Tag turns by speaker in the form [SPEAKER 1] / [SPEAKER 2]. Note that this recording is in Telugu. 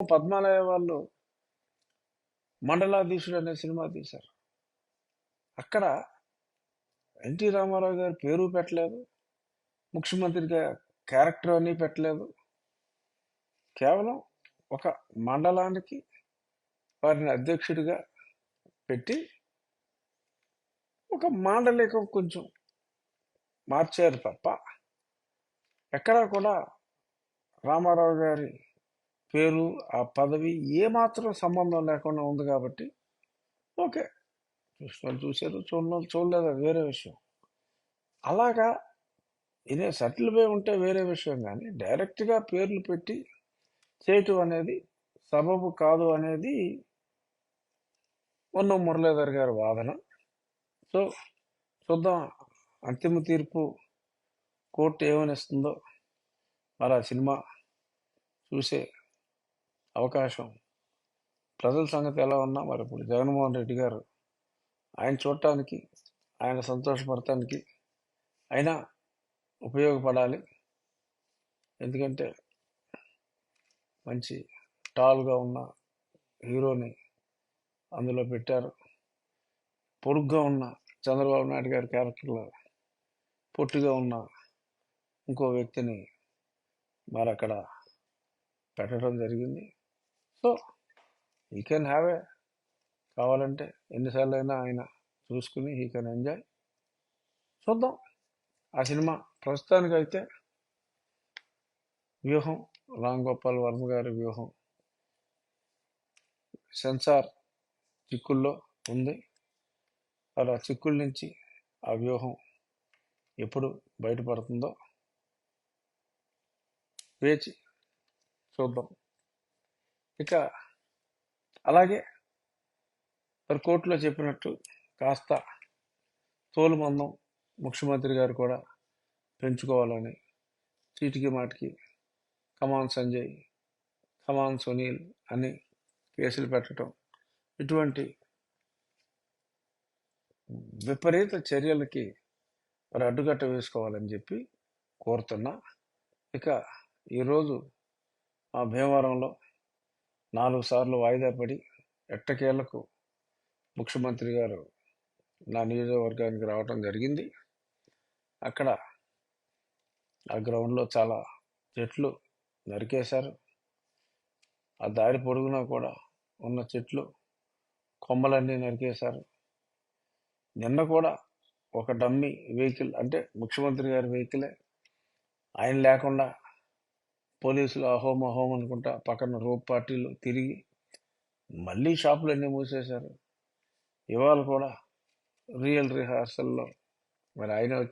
[SPEAKER 1] పద్మాలయ వాళ్ళు మండలాధీశుడు అనే సినిమా తీశారు. అక్కడ ఎన్టీ రామారావు గారి పేరు పెట్టలేదు. ముఖ్యమంత్రిగా క్యారెక్టర్ అని పెట్టలేదు. కేవలం ఒక మండలానికి వారిని అధ్యక్షుడిగా పెట్టి ఒక మాండలికం కొంచెం మార్చారు తప్ప ఎక్కడా కూడా రామారావు గారి పేరు ఆ పదవి ఏమాత్రం సంబంధం లేకుండా ఉంది కాబట్టి ఓకే. చూసిన వాళ్ళు చూశారు చూడని చూడలేదు అది వేరే విషయం. అలాగా ఇదే సెటిల్పై ఉంటే వేరే విషయం కానీ డైరెక్ట్గా పేర్లు పెట్టి చేయటం అనేది సబబు కాదు అనేది ఉన్న మురళీధర్ గారి వాదన. సో చూద్దాం అంతిమ తీర్పు కోర్టు ఏమనిస్తుందో. మరి ఆ సినిమా చూసే అవకాశం. ప్రజల సంగతి ఎలా ఉన్నా మరి ఇప్పుడు జగన్మోహన్ రెడ్డి గారు ఆయన చూడటానికి ఆయన సంతోషపడటానికి అయినా ఉపయోగపడాలి. ఎందుకంటే మంచి టాల్గా ఉన్న హీరోని అందులో పెట్టారు. పొడుగ్గా ఉన్న చంద్రబాబు నాయుడు గారి క్యారెక్టర్లో పొట్టిగా ఉన్న ఇంకో వ్యక్తిని మరి అక్కడ పెట్టడం జరిగింది. సో ఈ కెన్ హ్యావ్ ఏ కావాలంటే ఎన్నిసార్లు అయినా ఆయన చూసుకుని హీ కెన్ ఎంజాయ్ చూద్దాం. ఆ సినిమా ప్రస్తుతానికి అయితే వ్యూహం రామ్ గోపాల్ వర్మ గారి వ్యూహం. సెన్సార్ చిక్కుల్లో ఉంది. అలా ఆ చిక్కుల నుంచి ఆ వ్యూహం ఎప్పుడు బయటపడుతుందో వేచి చూద్దాం. ఇక అలాగే మరి కోర్టులో చెప్పినట్టు కాస్త తోలు మందం ముఖ్యమంత్రి గారు కూడా పెంచుకోవాలని చీటికి మాటికి కమాన్ సంజయ్. కమాన్ సునీల్ అని కేసులు పెట్టడం ఇటువంటి విపరీత చర్యలకి మరి అడ్డుకట్ట వేసుకోవాలని చెప్పి కోరుతున్నా. ఇక ఈరోజు ఆ భీమవరంలో నాలుగు సార్లు వాయిదా పడి ఎట్టకేళ్ళకు ముఖ్యమంత్రి గారు నా నియోజకవర్గానికి రావటం జరిగింది. అక్కడ ఆ గ్రౌండ్లో చాలా చెట్లు నరికేశారు. ఆ దారి పొడుగునా కూడా ఉన్న చెట్లు కొమ్మలన్నీ నరికేశారు. నిన్న కూడా ఒక డమ్మీ వెహికల్ అంటే ముఖ్యమంత్రి గారి వెహికలే. ఆయన లేకుండా పోలీసులు అహోం అహోం అనుకుంటా పక్కన రోప్ పార్టీలు తిరిగి మళ్ళీ షాపులన్నీ మూసేశారు. ఇవాళ కూడా రియల్ రిహార్సల్లో మరి ఆయన వచ్చి